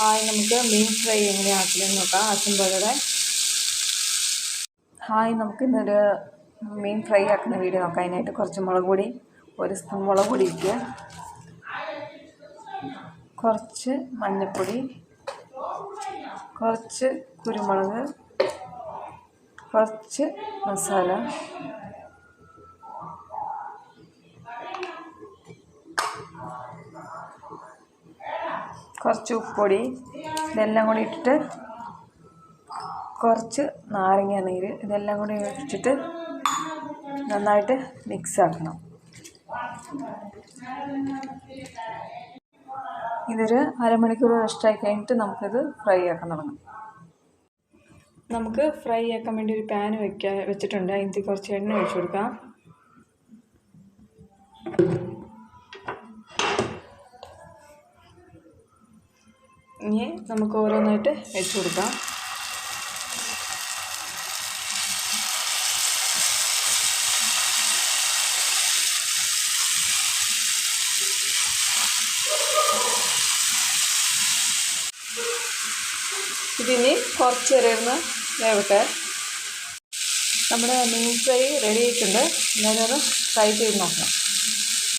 Hi നമുക്ക് മീൻ fry എങ്ങനെയാണ് നോക്കാം. പോലെ ഹായ് നമുക്ക് ഇന്നൊരു മീൻ ഫ്രൈ ആക്കുന്ന വീഡിയോ നോക്കാം. അതിനായിട്ട് കുറച്ച് മുളക് പൊടി ഒരു സ്പൂൺ മുളക് പൊടി ഇരിക്കുക കുറച്ച് മഞ്ഞൾപ്പൊടി കുറച്ച് കുരുമുളക് കുറച്ച് മസാല കുറച്ച് ഉപ്പൊടി ഇതെല്ലാം കൂടി ഇട്ടിട്ട് കുറച്ച് നാരങ്ങ നീര് ഇതെല്ലാം കൂടി ഇട്ടിട്ട് നന്നായിട്ട് മിക്സ് ആക്കണം. ഇതൊരു അരമണിക്കൂർ റെസ്റ്റായി കഴിഞ്ഞിട്ട് നമുക്കിത് ഫ്രൈ ആക്കാൻ തുടങ്ങാം. നമുക്ക് ഫ്രൈ ആക്കാൻ വേണ്ടി ഒരു പാൻ വെക്കാൻ വെച്ചിട്ടുണ്ട്. അതിനകത്ത് കുറച്ച് എണ്ണ ഒഴിച്ചു കൊടുക്കാം. ഇനി നമുക്ക് ഓരോന്നായിട്ട് വെച്ച് കൊടുക്കാം. ഇതിനി കുറച്ച് വരെയൊന്ന് വേവട്ടെ. നമ്മുടെ മീൻ ഫ്രൈ റെഡി ആയിട്ടുണ്ട്. എല്ലാവരും ഫ്രൈ ചെയ്ത് നോക്കണം